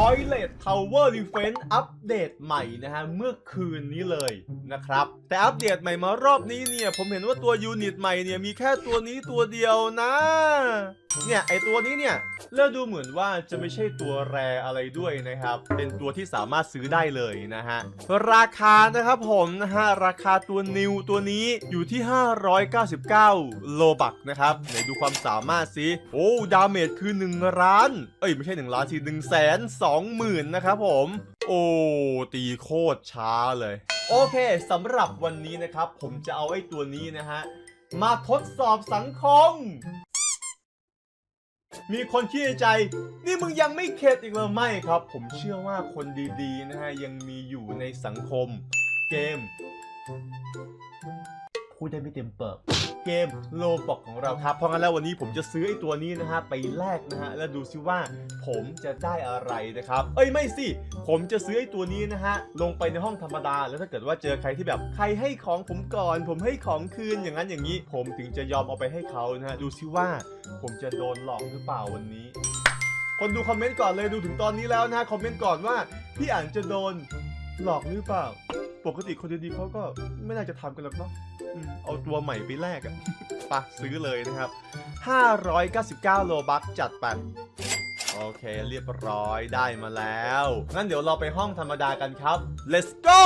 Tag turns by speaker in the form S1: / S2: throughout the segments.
S1: Toilet Tower Defense อัปเดตใหม่นะฮะ เมื่อคืนนี้เลยนะครับ แต่อัปเดตใหม่มารอบนี้เนี่ย ผมเห็นว่าตัวยูนิตใหม่เนี่ย มีแค่ตัวนี้ตัวเดียวนะ เนี่ย ไอตัวนี้เนี่ยเริ่มดูเหมือนว่าจะไม่ใช่ตัวแรอะไรด้วยนะครับ เป็นตัวที่สามารถซื้อได้เลยนะฮะ ราคานะครับผมนะฮะ ราคาตัวนิวตัวนี้อยู่ที่ 599 โลบักนะครับไหนดูความสามารถสิโอ้ดาเมจคือ 1 ล้าน เอ้ย ไม่ใช่ 1 ล้านสิ1 2 0 0 0 20,000นะครับผม โอ้ตีโคตรช้าเลย โอเคสำหรับวันนี้นะครับ ผมจะเอาไอ้ตัวนี้นะฮะ มาทดสอบสังคม มีคนที่ในใจ นี่มึงยังไม่เข็ดอีกหรือไม่ครับ ผมเชื่อว่าคนดีๆนะฮะยังมีอยู่ในสังคม เกม พูดได้ไม่เต็มเปิดเกมโลบอกของเราครับ เพราะงั้นแล้ววันนี้ผมจะซื้อไอ้ตัวนี้นะฮะไปแลกนะฮะแล้วดูซิว่าผมจะได้อะไรนะครับ เอ้ยไม่สิ ผมจะซื้อไอ้ตัวนี้นะฮะลงไปในห้องธรรมดา แล้วถ้าเกิดว่าเจอใครที่แบบใครให้ของผมก่อน ผมให้ของคืนอย่างนั้นอย่างนี้ ผมถึงจะยอมเอาไปให้เขานะฮะดูซิว่า ผมจะโดนหลอกหรือเปล่าวันนี้ คนดูคอมเมนต์ก่อนเลยดูถึงตอนนี้แล้วนะคอมเมนต์ก่อนว่าพี่อ่านจะโดนหลอกหรือเปล่า ปกติคนดีๆเขาก็ไม่น่าจะทำกันหรอกเนาะ เอาตัวใหม่ไปแลกอะปะซื้อเลยนะครับ 599 โลบัคจัดไปโอเคเรียบร้อยได้มาแล้ว งั้นเดี๋ยวเราไปห้องธรรมดากันครับ let's go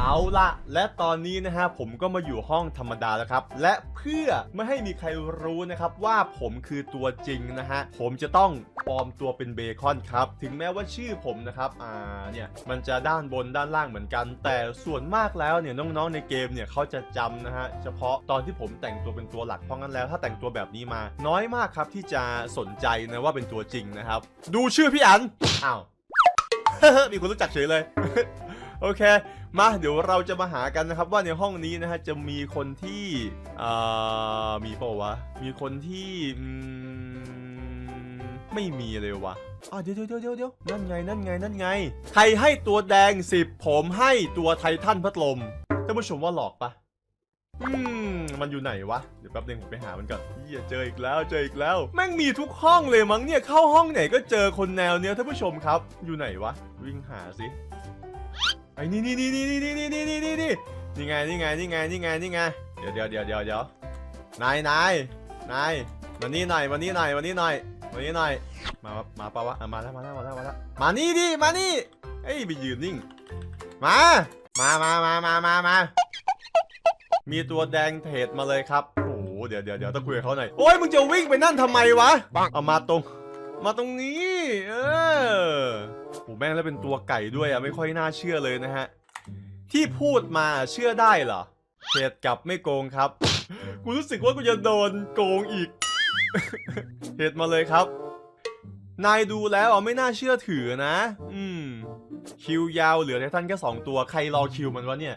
S1: เอาละและตอนนี้นะฮะผมก็มาอยู่ห้องธรรมดาแล้วครับ และเพื่อไม่ให้มีใครรู้นะครับว่าผมคือตัวจริงนะฮะผมจะต้องปลอมตัวเป็นเบคอนครับ ถึงแม้ว่าชื่อผมนะครับอ่าเนี่ยมันจะด้านบนด้านล่างเหมือนกัน แต่ส่วนมากแล้วเนี่ยน้องๆในเกมเนี่ยเขาจะจำนะฮะเฉพาะตอนที่ผมแต่งตัวเป็นตัวหลักเพราะงั้นแล้ว ถ้าแต่งตัวแบบนี้มา น้อยมากครับที่จะสนใจนะว่าเป็นตัวจริงนะครับ ดูชื่อพี่อันอ้าวมีคนรู้จักเฉยเลย โอเค มาเดี๋ยวเราจะมาหากันนะครับว่าในห้องนี้นะฮะจะมีคนที่อ่ามีเปล่าวะ มีคนที่อืมไม่มีเลยวะอะเดี๋ยวเดี๋ยวเดี๋ยวเดี๋ยวนั่นไงนั่นไงนั่นไง ใครให้ตัวแดงสิบผมให้ตัวไททันพัดลมท่านผู้ชมว่าหลอกปะอืมมันอยู่ไหนวะ เดี๋ยวแป๊บนึงผมไปหามันก่อนเฮียเจออีกแล้วเจออีกแล้ว แม่งมีทุกห้องเลยมั้งเนี่ยเข้าห้องไหนก็เจอคนแนวเนี้ยท่านผู้ชมครับ อยู่ไหนวะ วิ่งหาสิ ไอ้นี่นี่นี่นี่นี่นี่นี่นี่นี่นี่นี่ไงนี่ไงนี่ไงนี่ไงนี่ไงเดี๋ยวเดี๋ยวเดี๋ยวเดี๋ยวเดี๋ยวนายนายนายมานี่หน่อยมานี่หน่อยมานี่หน่อยมานี่หน่อย มามาปะวะอะมาแล้วมาแล้วมาแล้วมาแล้วมานี่ดิมานี่เอ้ยไปยืนนิ่ง มา มามามามามามามีตัวแดงเทรดมาเลยครับโอ้โหเดี๋ยวเดี๋ยวเดี๋ยวต้องคุยกับเขาหน่อยโอ้ยมึงจะวิ่งไปนั่นทำไมวะเอามาตรง มาตรงนี้ เออโหแม่งแล้วเป็นตัวไก่ด้วยอะไม่ค่อยน่าเชื่อเลยนะฮะ ที่พูดมาเชื่อได้เหรอเหตุกับไม่โกงครับ กูรู้สึกว่ากูจะโดนโกงอีกเหตุมาเลยครับ นายดูแล้วอะไม่น่าเชื่อถือนะ อืม คิวยาวเหลือไททันแค่สองตัวใครรอคิวมันวะเนี่ย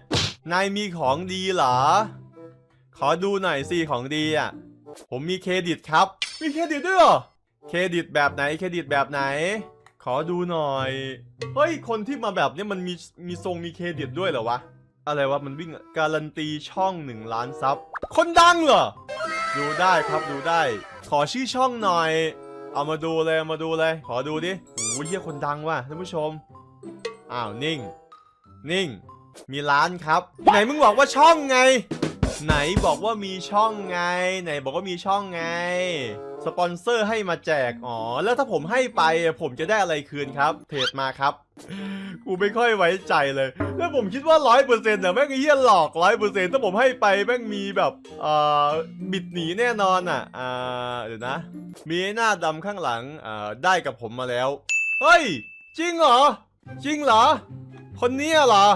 S1: นายมีของดีเหรอ ขอดูหน่อยสิของดีอะ ผมมีเครดิตครับ มีเครดิตด้วยเหรอ เครดิตแบบไหนเครดิตแบบไหน ขอดูหน่อย เฮ้ย คนที่มาแบบนี้มันมีมีทรงมีเครดิตด้วยเหรอวะ อะไรวะ มันวิ่งการันตีช่อง1ล้านซับ คนดังเหรอ ดูได้ครับดูได้ ขอชื่อช่องหน่อย เอามาดูเลยามาดูเลย ขอดูดิโอ้ยเฮียคนดังว่ะท่านผู้ชม อ้าวนิ่ง นิ่ง มีร้านครับ ไหนมึงบอกว่าช่องไง ไหนบอกว่ามีช่องไง ไหนบอกว่ามีช่องไง สปอนเซอร์ให้มาแจก อ๋อ แล้วถ้าผมให้ไปผมจะได้อะไรคืนครับ เทรดมาครับ กูไม่ค่อยไว้ใจเลย แล้วผมคิดว่าร้อยเปอร์เซ็นต์อะแม่งเหี้ยหลอกร้อยเปอร์เซ็นต์ถ้าผมให้ไปแม่งมีแบบเอ่อบิดหนีแน่นอนอะอ่าเดี๋ยวนะ มีหน้าดำข้างหลังอ่าได้กับผมมาแล้ว เฮ้ย จริงเหรอ จริงเหรอ คนเนี้ยเหรอ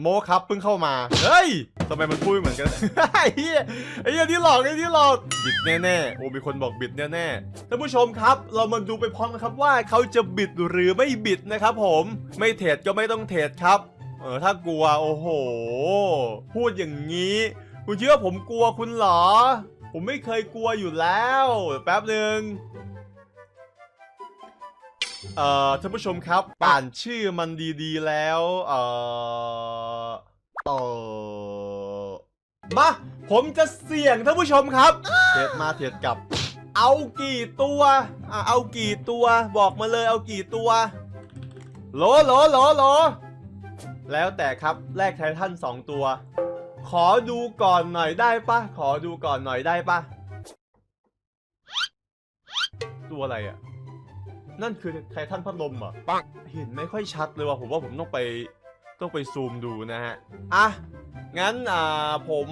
S1: โมครับเพิ่งเข้ามา เฮ้ยทำไมมันพูดเหมือนกัน ไอ้เหี้ยไอ้เหี้ยที่หลอกไอ้ที่หลอกบิดแน่ๆ โอ้มีคนบอกบิดแน่ๆ ท่านผู้ชมครับ เรามาดูไปพร้อมกันครับว่าเขาจะบิดหรือไม่บิดนะครับผม ไม่เทรดก็ไม่ต้องเทรดครับ เออถ้ากลัวโอ้โห พูดอย่างนี้ คุณคิดว่าผมกลัวคุณเหรอ ผมไม่เคยกลัวอยู่แล้ว แป๊บหนึ่ง เอ่อท่านผู้ชมครับอ่านชื่อมันดีๆแล้ว เอ่อเออมาผมจะเสี่ยงท่านผู้ชมครับเทียดมาเทียดกลับ เอากี่ตัวอะเอากี่ตัวบอกมาเลยเอากี่ตัวโหลโหลโหลโหลแล้วแต่ครับแลกไททันสองตัว ขอดูก่อนหน่อยได้ปะขอดูก่อนหน่อยได้ปะตัวอะไรอะ่ะ นั่นคือไททันพัดลมเหรอปังเห็นไม่ค่อยชัดเลยว่ะผมว่าผมต้องไปต้องไปซูมดูนะฮะอะงั้นอ่าผม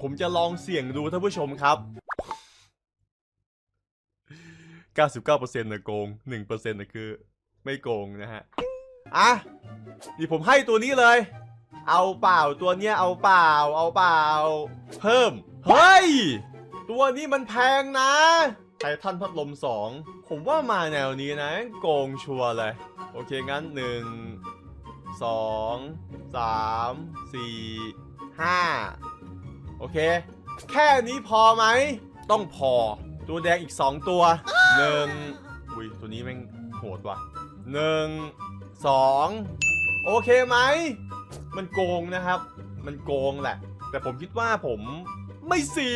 S1: ผมจะลองเสี่ยงดูท่านผู้ชมครับ 99%นะโกง 1%นะคือ ไม่โกงนะฮะ อะ นี่ผมให้ตัวนี้เลย เอาเปล่าตัวเนี้ยเอาเปล่า เอาเปล่า เพิ่ม เฮ้ย ตัวนี้มันแพงนะ ไททันพัดลม 2 ผมว่ามาแนวนี้นะ โกงชัวร์เลย โอเค งั้น 1 2 3 4 5 โอเค แค่นี้พอไหม ต้องพอ ตัวแดงอีก 2 ตัว 1 อุ้ย ตัวนี้แม่งโหดว่ะ 1 2 โอเคไหม มันโกงนะครับ มันโกงแหละ แต่ผมคิดว่าผมไม่ซี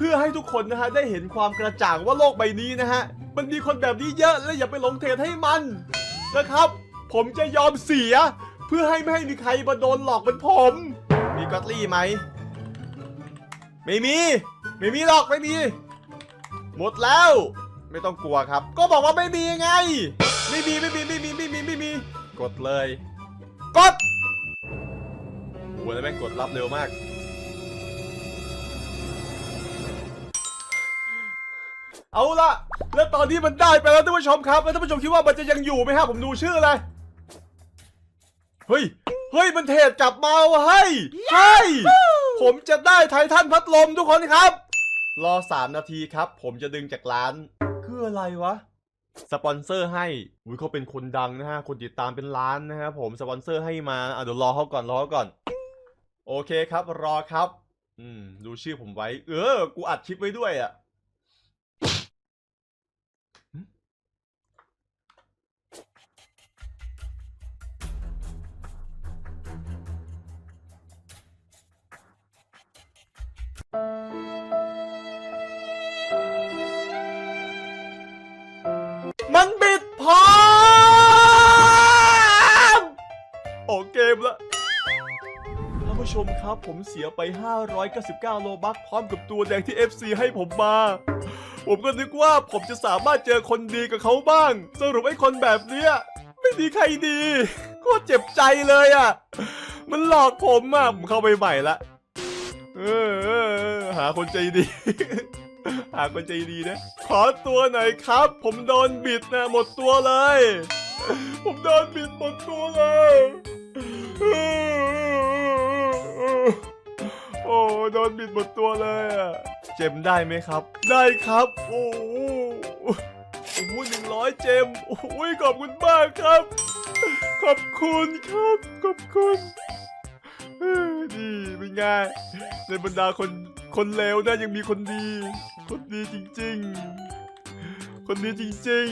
S1: เพื่อให้ทุกคนนะฮะได้เห็นความกระจ่างว่าโลกใบนี้นะฮะมันมีคนแบบนี้เยอะและอย่าไปหลงเทรดให้มันนะครับ ผมจะยอมเสีย เพื่อให้ไม่ให้มีใครมาโดนหลอกเหมือนผม มีกัตลี่ไหมไม่มีไม่มีหรอกไม่มี หมดแล้ว ไม่ต้องกลัวครับ ก็บอกว่าไม่มีไง ไม่มีไม่มีไม่มีไม่มีไม่มี กดเลย กดโอ้โหแล้วแม่งกดรับเร็วมาก เอาละแล้วตอนนี้มันได้ไปแล้วท่านผู้ชมครับแล้วท่านผู้ชมคิดว่ามันจะยังอยู่ไหมฮะผมดูชื่ออะไรเฮ้ยเฮ้ยมันเทรดกลับมาว่ะเฮ้ยเฮ้ยผมจะได้ไททันพัดลมทุกคนครับ รอ3นาทีครับ ผมจะดึงจากร้าน คืออะไรวะสปอนเซอร์ให้อุ้ยเขาเป็นคนดังนะฮะ คนติดตามเป็นล้านนะฮะผม สปอนเซอร์ให้มาอะเดี๋ยวรอเขาก่อน รอเขาก่อน โอเคครับ รอครับ อืม ดูชื่อผมไว้ เออ กูอัดคลิปไว้ด้วยอะ ผู้ชมครับ ผมเสียไป 599 โลบัคพร้อมกับตัวแดงที่ FC ให้ผมมา ผมก็นึกว่าผมจะสามารถเจอคนดีกับเขาบ้าง สรุปไอ้คนแบบเนี้ยไม่มีใครดีโคตรเจ็บใจเลยอะ มันหลอกผมอะ ผมเข้าไปใหม่ละเออเออเออหาคนใจดี หาคนใจดีนะ ขอตัวหน่อยครับ ผมโดนบิดนะหมดตัวเลย ผมโดนบิดหมดตัวเลย โอ้โดนบิดหมดตัวเลยอะเจมได้ไหมครับ ได้ครับ โอ้โหโอ้โหหนึ่งร้อยเจมโอ้ยขอบคุณมากครับ ขอบคุณครับ ขอบคุณเออนี่เป็นไงในบรรดาคนคนเลวนะยังมีคนดี คนดีจริง ๆ คนดีจริง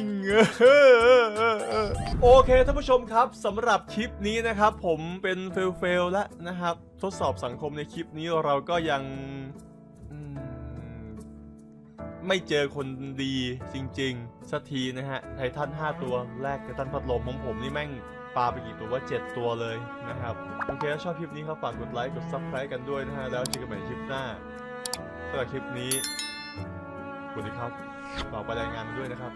S1: ๆ โอเคท่านผู้ชมครับสำหรับคลิปนี้นะครับ ผมเป็นเฟลเฟลแล้วนะครับ ทดสอบสังคมในคลิปนี้เราก็ยังไม่เจอคนดีจริงๆ สักทีนะฮะไททัน 5 ตัวแรกไททันพัดลมของผมนี่แม่งปลาไปกี่ตัวว่า 7 ตัวเลยนะครับ โอเคถ้าชอบคลิปนี้ครับฝากกดไลค์ กด subscribe กันด้วยนะฮะ แล้วเจอกันใหม่คลิปหน้าสำหรับคลิปนี้สวัสดีครับ ฝากไปรายงานมาด้วยนะครับ